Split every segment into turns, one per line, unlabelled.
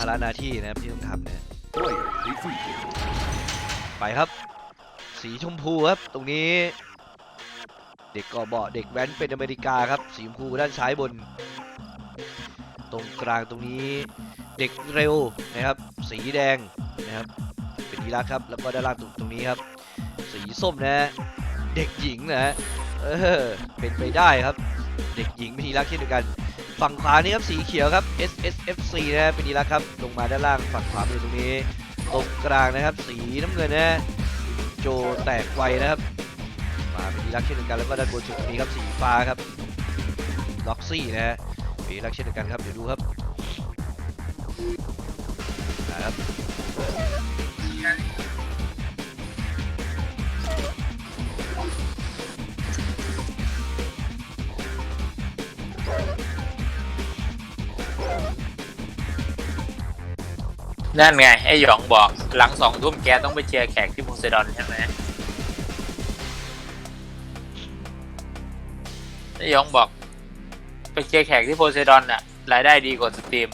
าระหน้าที่นะครับที่ต้องทำเนี่ยไปครับ สีชมพูครับ ตรงนี้ เด็กกอเบาเด็กแว้นเป็นอเมริกาครับ สีชมพูด้านซ้ายบน ตรงกลางตรงนี้เด็กเร็วนะครับ สีแดงนะครับ เป็นอีรักครับ แล้วก็ด้านล่างตรงตรงนี้ครับ สีส้มนะฮะเด็กหญิงนะฮะเออเป็นไปได้ครับ เด็กหญิงเป็นอีรักเช่นเดียวกัน ฝั่งขวานี่ครับสีเขียวครับ SSFC นะเป็นอีรักครับ ลงมาด้านล่างฝั่งขวามือตรงนี้ตรงกลางนะครับ สีน้ำเงินนะโจแตกไวนะครับ มาเป็นอีรักเช่นเดียวกันแล้วก็ด้านบนสุดตรงนี้ครับสีฟ้าครับล็อกซี่นะเป็นอีรักเช่นเดียวกันครับเดี๋ยวดูครับนะครับ
นั่นไง ไอ้หยองบอกหลังสองทุ่มแกต้องไปเชียร์แขกที่โพไซดอนใช่ไหมไอ้หยองบอก ไปเชียร์แขกที่โพไซดอนอะรายได้ดีกว่าสตรีม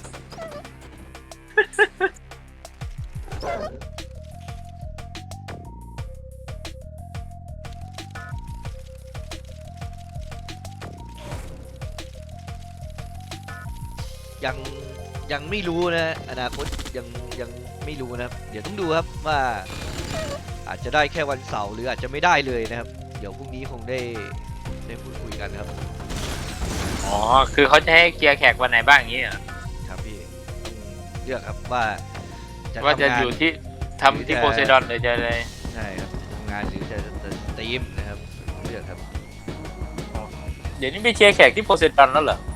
ยัง ยังไม่รู้นะอนาคตยังยังไม่รู้นะครับ เดี๋ยวต้องดูครับว่าอาจจะได้แค่วันเสาร์หรืออาจจะไม่ได้เลยนะครับ เดี๋ยวพรุ่งนี้คงได้ได้พูดคุยกันครับ
อ๋อ คือเขาจะให้เชียร์แขกวันไหนบ้างอย่างนี้เหรอ
ครับพี่ต้องเลือกครับว่าจะ
ว่าจะ
ทำงาน
อยู่ที่ทำที่
หรือจะ
โพไซดอนหรือจะอะไร
ใช่ครับทำงานหรือจะจะสตรีมนะครับเลือกครับ
เดี๋ยวนี้ไปเชียร์แขกที่โพไซดอนแล้วเหรอ
อืม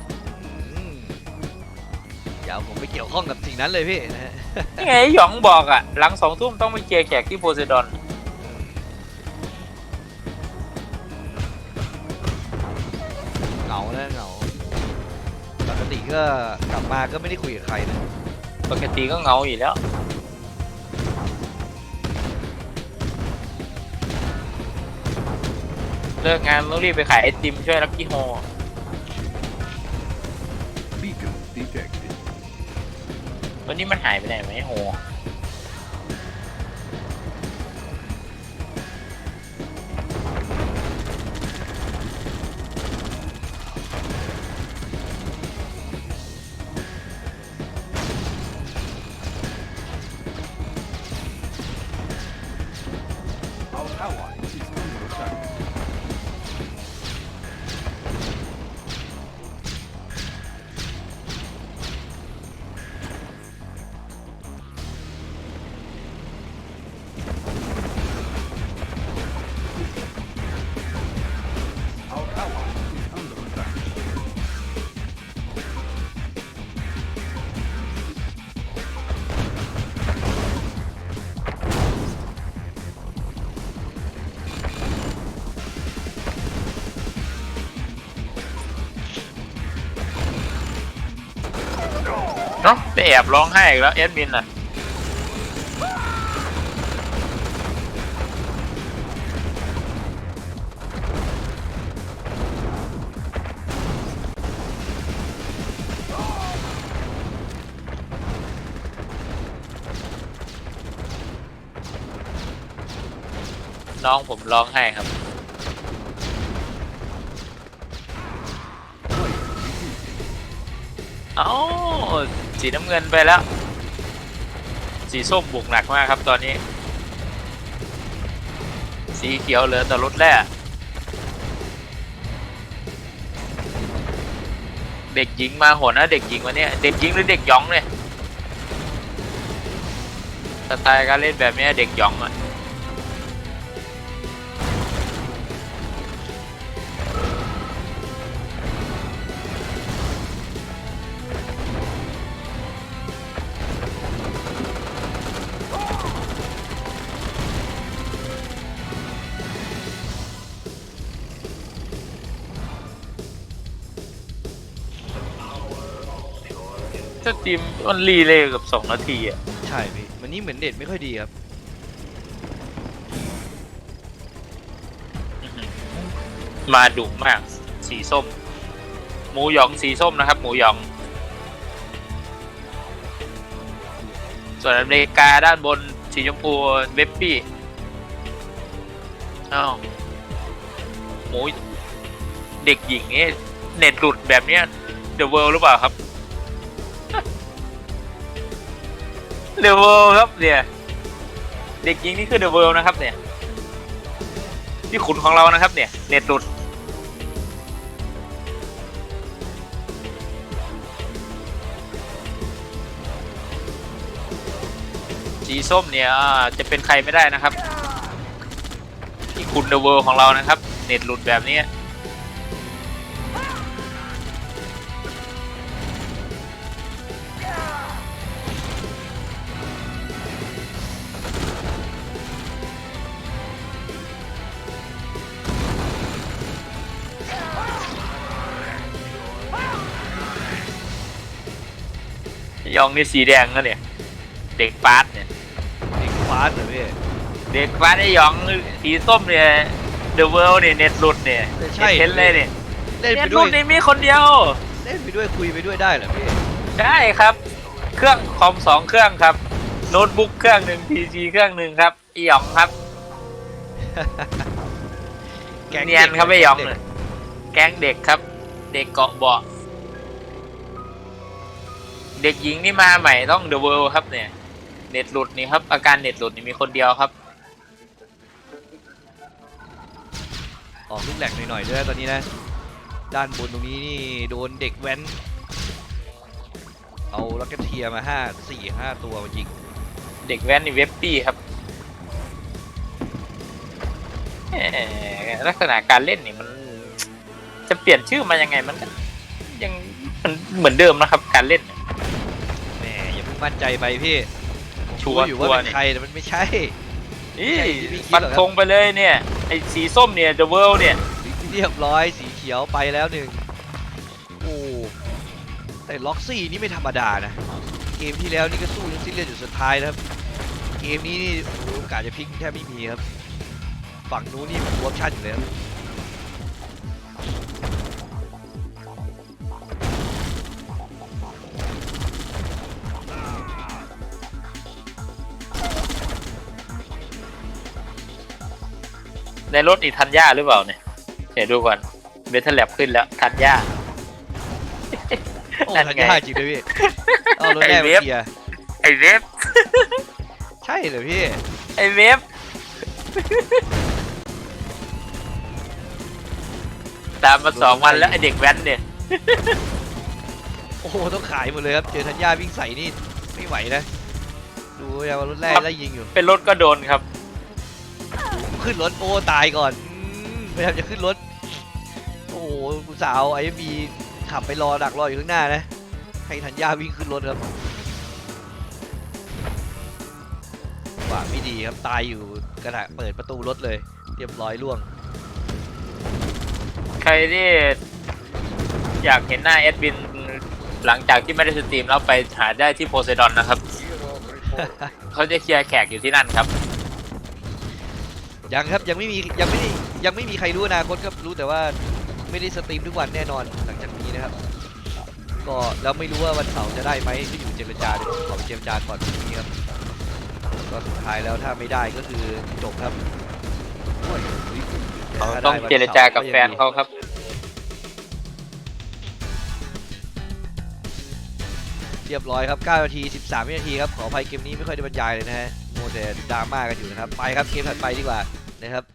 อย่าเอาผมไปเกี่ยวข้องกับสิ่งนั้นเลยพี่นะฮะ
นี่ไงไอ้หยองบอกอะหลังสองทุ่มต้องไปเชียร์แขกที่โพไซดอน
เหงานะเหงาปกติก็กลับมาก็ไม่ได้คุยกับใครนะ
ปกติก็เหงาอยู่แล้ว เลิกงานต้องรีบไปขายไอติมช่วยลักกี้โฮ วันนี้มันหายไปไหนไหมโห เนาะไปแอบร้องไห้อีกแล้วเอดมินอะน้องผมร้องไห้ครับ เอ้าสีน้ำเงินไปแล้ว สีส้มบุกหนักมากครับตอนนี้ สีเขียวเหลือแต่รถแร่เด็กหญิงมาโหดนะเด็กหญิงวันนี้เด็กหญิงหรือเด็กหยองเนี่ยสไตล์การเล่นแบบนี้เด็กหยองอะ ถ้าทีมมันรีเลยกับสองนาทีอะ
ใช่พี่วันนี้เหมือนเด็ดไม่ค่อยดีครับ
อื้อหือมาดุมาก สีส้ม หมูหยองสีส้มนะครับ หมูหยอง ส่วนอเมริกาด้านบนสีชมพูเวปปี้อ้าวโอ้ยเด็กหญิงนี่เน็ตหลุดแบบเนี้ยเดอะเวิลด์หรือเปล่าครับ เดอะเวิลด์ครับเนี่ยเด็กหญิงนี่คือเดอะเวิลด์นะครับเนี่ยที่ขุนของเรานะครับเนี่ยเน็ตหลุดสีส้มเนี่ยจะเป็นใครไม่ได้นะครับที่คุณเดอะเวิลด์ของเรานะครับ เน็ตหลุดแบบนี้ องนี่สีแดงนะเนี่ย เด็กฟาสเนี่ย
เด็กฟาสเหรอพี่
เด็กฟาสไอ้หยองสีส้มเนี่ยเดอะเวิลด์เนี่ยเน็ตหลุดเนี่ย
ใช่
เห็นเลยเนี่ย
เล่น
เน็
ไป
ตห
ด้
ลุ
วย
ดนี่มีคนเดียว
เล่นไปด้วยคุยไปด้วยได้เหรอพี่
ได้ครับ เครื่องคอมสองเครื่องครับ โน้ตบุ๊กเครื่องหนึ่งพีซีเครื่องหนึ่งครับไอหยองครับ
แก๊ง
เนียนครับไอหยอง
ด็ก
เนี่ยแก๊งเด็กครับ เด็กเกาะเบาะ เด็กหญิงนี่มาใหม่ต้องเดอะเวิลด์ครับเนี่ย เน็ตหลุดนี่ครับ อาการเน็ตหลุดนี่มีคนเดียวครับ
ออกลูกแหลกหน่อยๆด้วยนะตอนนี้นะ ด้านบนตรงนี้นี่โดนเด็กแว้น เอาล็อกเก็ตเทียร์มาห้าสี่ห้าตัวมายิง
เด็กแว้นนี่เว็บปี้ครับแหมลักษณะการเล่นนี่มัน จะเปลี่ยนชื่อมายังไงมันก็ยังมันเหมือนเดิมนะครับ การเล่นเนี่ย
มั่นใจไปพี่ผม
ชัวร์
อยู่
ชัวร์
ว่าเป็น
นี่
ใครแต่มันไม่ใช่
นี่
ใช่ที่พี่คิด
ฟัน
เหรอครับ
ธงไปเลยเนี่ยไอ้สีส้มเนี่ย The World เนี่ย
เรียบร้อยสีเขียวไปแล้วหนึ่งโอ้แต่ล็อกซี่นี่ไม่ธรรมดานะเกมที่แล้วนี่ก็สู้จนสิ้นเลือดอยู่สุดท้ายนะครับ เกมนี้นี่โอ้โหโอกาสจะพลิกแทบไม่มีครับ ฝั่งนู้นนี่ฟูออปชั่นอยู่เลย
ในรถอีทันย่าหรือเปล่าเนี่ยเดี๋ยวดูก่อนเบทเทอร์แลบขึ้นแล้วทันย่า
โอ้
นั่น
ทัน
ไง
ยากจริงด้วยพี่ เอารถแรก
ไอ้เว็
มา
บ
เคลียร์
ไอ้เว็บ
ใช่เหรอพี่
ไอ้เว็บตามมาสองวันแล้วไอ้เด็กแว้นเนี่ย
โอ้โหต้องขายหมดเลยครับ เจอธัญญาวิ่งใส่นี่ไม่ไหวนะ ดูอย่างว่ารถแรก
ครับ
ไล่ยิงอยู่
เป็นรถก็โดนครับ
ขึ้นรถโอ้ตายก่อนอืมพยายามจะขึ้นรถ โอ้โหกูสาวไอ้บีขับไปรอดักรออยู่ข้างหน้านะให้ธัญญาวิ่งขึ้นรถครับว่าไม่ดีครับตายอยู่กระดาเปิดประตูรถเลย เรียบร้อยล่วง
ใครที่อยากเห็นหน้าเอ็ดวินหลังจากที่ไม่ได้สตรีมแล้วไปหาได้ที่โพไซดอนนะครับ เขาจะเคลียร์แขกอยู่ที่นั่นครับ
ยังครับยังไม่มียังไม่ได้ยังไม่มีใครรู้อนาคตครับรู้แต่ว่าไม่ได้สตรีมทุกวันแน่นอนหลังจากนี้นะครับ ก็แล้วไม่รู้ว่าวันเสาร์จะได้ไหมก็อยู่เจรจาเดี๋ยวผมขอไปเจรจาก่อนพรุ่งนี้ครับก็สุดท้ายแล้วถ้าไม่ได้ก็คือจบครับแต่ถ้า
ต้อง
ได้วัน
เจรจากับ
สร์
แฟนเขาครับ
เรียบร้อยครับ 9 นาที 13 วินาทีครับ ขออภัยเกมนี้ไม่ค่อยได้บรรยายเลยนะฮะโมวแต่ดราม่ากันอยู่นะครับ ไปครับ เกมถัดไปดีกว่า นะครับ